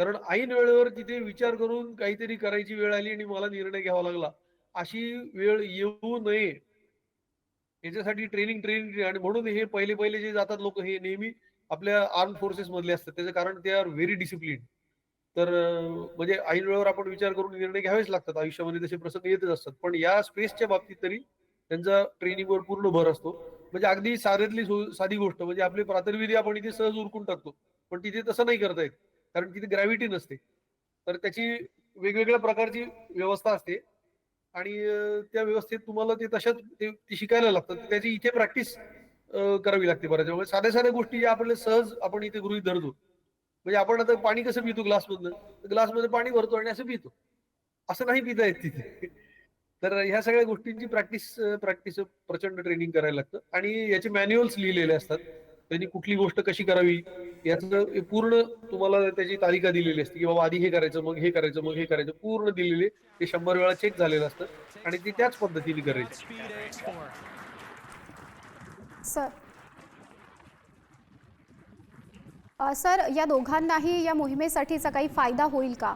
कारण ऐन वेळेवर तिथे विचार करून काहीतरी करायची वेळ आली आणि मला निर्णय घ्यावा लागला. अशी वेळ येऊ नये. याच्यासाठी ट्रेनिंग ट्रेनिंग आणि म्हणून हे पहिले पहिले जे जातात लोक हे नेहमी आपल्या आर्म फोर्सेस मधले असतात. त्याचं कारण ते आर व्हेरी डिसिप्लिन तर म्हणजे ऐन वेळेवर आपण विचार करून निर्णय घ्यावेच लागतात. आयुष्यामध्ये तसे प्रसंग येतच असतात. पण या स्पेसच्या बाबतीत तरी त्यांचा ट्रेनिंगवर पूर्ण भर असतो. म्हणजे अगदी साध्यातली साधी गोष्ट. म्हणजे आपले प्रातर्विधी आपण इथे सहज उरकून टाकतो. पण तिथे तसं नाही करता येत. कारण तिथे ग्रॅव्हिटी नसते. तर त्याची वेगवेगळ्या प्रकारची व्यवस्था असते. आणि त्या व्यवस्थेत तुम्हाला ते तशाच ते शिकायला लागतात त्याची इथे प्रॅक्टिस करावी लागते बऱ्याच म्हणजे साध्या साध्या गोष्टी ज्या आपल्याला सहज आपण इथे गृहीत धरतो. म्हणजे आपण आता पाणी कसं पितो ग्लासमधनं? ग्लासमध्ये पाणी भरतो आणि असं पितो. असं नाही पिता येत तिथे. तर ह्या सगळ्या गोष्टींची प्रॅक्टिस प्रॅक्टिस प्रचंड ट्रेनिंग करायला लागतं. आणि याचे मॅन्युअल्स लिहिलेले असतात. त्यांनी कुठली गोष्ट कशी करावी? याचं पूर्ण तुम्हाला त्याची तालिका दिलेली असते की बाबा आधी हे करायचं मग हे करायचं मग हे करायचं पूर्ण दिलेले ते शंभर वेळा चेक झालेलं असतं आणि ते त्याच पद्धतीने करायचं. सर. सर या दोघांनाही या मोहिमेसाठीचा काही फायदा होईल का?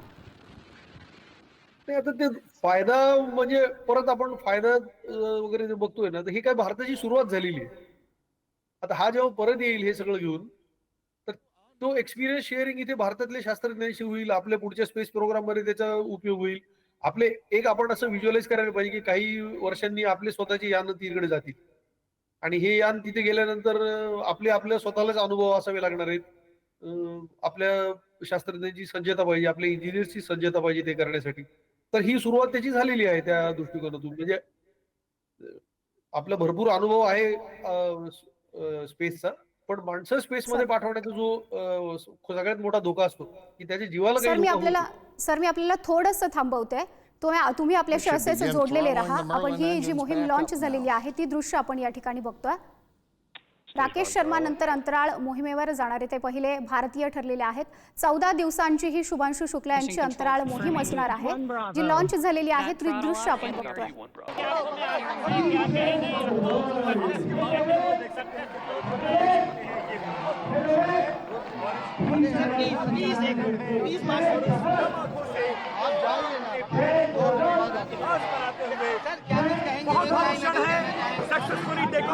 नाही आता ते फायदा म्हणजे परत आपण फायदा वगैरे बघतोय ना तर ही काय भारताची सुरुवात झालेली आहे. आता हा जेव्हा परत येईल हे सगळं घेऊन तो एक्सपिरियन्स शेअरिंग इथे भारतातल्या शास्त्रज्ञांशी होईल आपल्या पुढच्या स्पेस प्रोग्राममध्ये त्याचा उपयोग होईल. आपले एक आपण असं व्हिज्युअलाइज करायला पाहिजे की काही वर्षांनी आपले स्वतःची यान तिकडे जातील. आणि हे यान तिथे गेल्यानंतर आपले आपल्या स्वतःलाच अनुभव असावे लागणार आहेत. आपल्या शास्त्रज्ञांची सज्जता पाहिजे आपल्या इंजिनियर्सची सज्जता पाहिजे ते करण्यासाठी. तर ही सुरुवात त्याची झालेली आहे त्या दृष्टिकोनातून. म्हणजे आपला भरपूर अनुभव आहे स्पेसचा पण माणसं स्पेसमध्ये पाठवण्याचा जो सगळ्यात मोठा धोका असतो की त्याच्या जीवाला सर मी आपल्याला सर मी आपल्याला थोडंसं थांबवते. तुम्ही तुम्ही आपल्याशी असेच जोडलेले राहा. the आपण ही जी मोहीम लॉन्च झालेली. आहे ती दृश्य आपण या ठिकाणी बघतोय. राकेश शर्मा नंतर अंतराळ मोहिमेवर जाणारे ते पहिले भारतीय ठरलेले आहेत. चौदा दिवसांची ही शुभांशू शुक्ला यांची अंतराळ मोहीम असणार आहे. जी लॉन्च झालेली आहे ती दृश्य आपण बघतोय.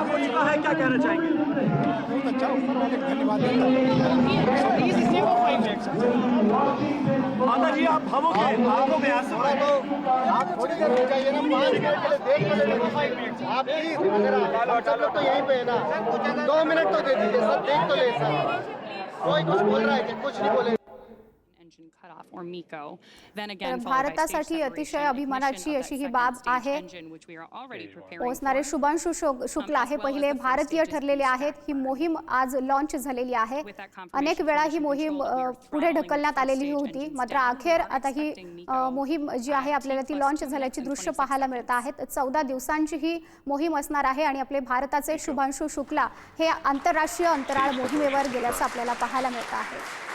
हो है क्या कहना चाहेंगे को माता जी आप भावुक हैं आँखों में है आप थोड़ी देर रुक जाइए ना पाँच मिनट के लिए आप प्लीज़ सब लोग तो यहीं पे है ना। दो मिनट तो दे दीजिए सर देख तो ले सर। कोई कुछ बोल रहा है कि कुछ नहीं बोले तर भारतासाठी अतिशय अभिमानाची अशी ही बाब आहे. engine, which we are already preparing पोहोचणारे. शुभांशु शो- शुक्ल आहे. पहिले भारतीय ठरलेले आहेत. ही मोहीम आज लॉन्च झालेली आहे. अनेक वेळा ही मोहीम पुढे ढकलण्यात आलेली होती. मात्र अखेर आता ही मोहीम जी आहे आपल्याला ती लॉन्च झाल्याची दृश्य पाहायला मिळत आहेत चौदा दिवसांची ही मोहीम असणार आहे आणि आपले भारताचे शुभांशु शुक्ला हे आंतरराष्ट्रीय अंतराळ मोहिमेवर गेल्याचं आपल्याला पाहायला मिळत आहे.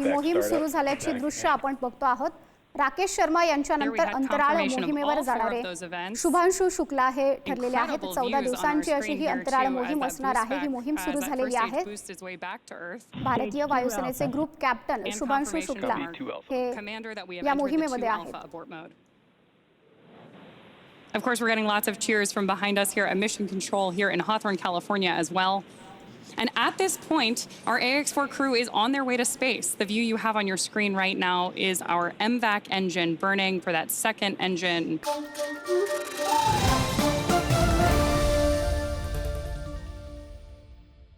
मोहीम सुरू झाल्याची दृश्य आपण बघतो आहोत. राकेश शर्मा यांच्या नंतर अंतराळ मोहिमेवर जाणारे शुभांशु शुक्ला हे ठरलेले आहेत. चौदा दिवसांची अशी ही अंतराळ मोहीम असणार आहे. ही मोहीम सुरू झालेली आहे. भारतीय वायुसेनेचे ग्रुप कॅप्टन शुभांशु शुक्ला हे या मोहिमेमध्ये आहेत. Of course we're getting lots of cheers from behind us here at Mission Control here in Hawthorne, California as well. And at this point, our AX4 crew is on their way to space. The view you have on your screen right now is our MVAC engine burning for that second engine.